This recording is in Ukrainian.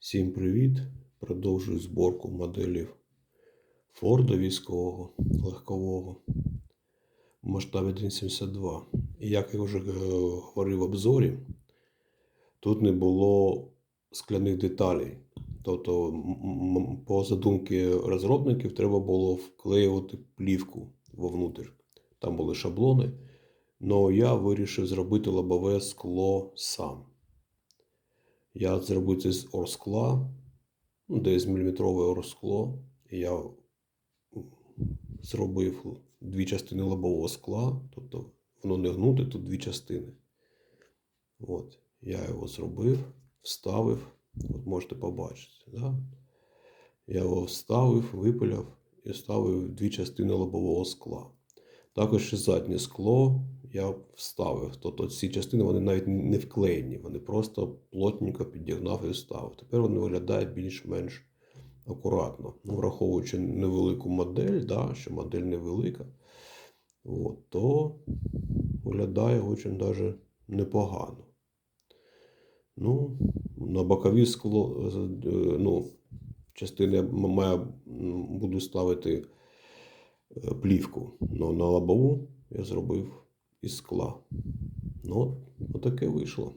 Всім привіт! Продовжую зборку моделів Форда військового легкового в масштабі 1.72. І як я вже говорив в обзорі, тут не було скляних деталей. Тобто, по задумці розробників, треба було вклеювати плівку вовнутрь. Там були шаблони. але я вирішив зробити лобове скло сам. Я зробив це з орскла, ну, десь міліметрове орскло. Я зробив дві частини лобового скла, тобто воно не гнуте, тут дві частини. От, я його зробив, вставив, от можете побачити. Да? Я його вставив, випиляв і вставив дві частини лобового скла. Також і заднє скло я вставив. Тобто ці частини вони навіть не вклеєні, вони просто плотненько підігнав і вставив. Тепер вони виглядають більш-менш акуратно. Ну, враховуючи невелику модель, да, що модель невелика, от, то виглядає дуже даже непогано. Ну, на бокові скло, е, ну, частини я маю, буду ставити е, плівку. Но на лобову я зробив із скла. Ну, от, отаке вийшло.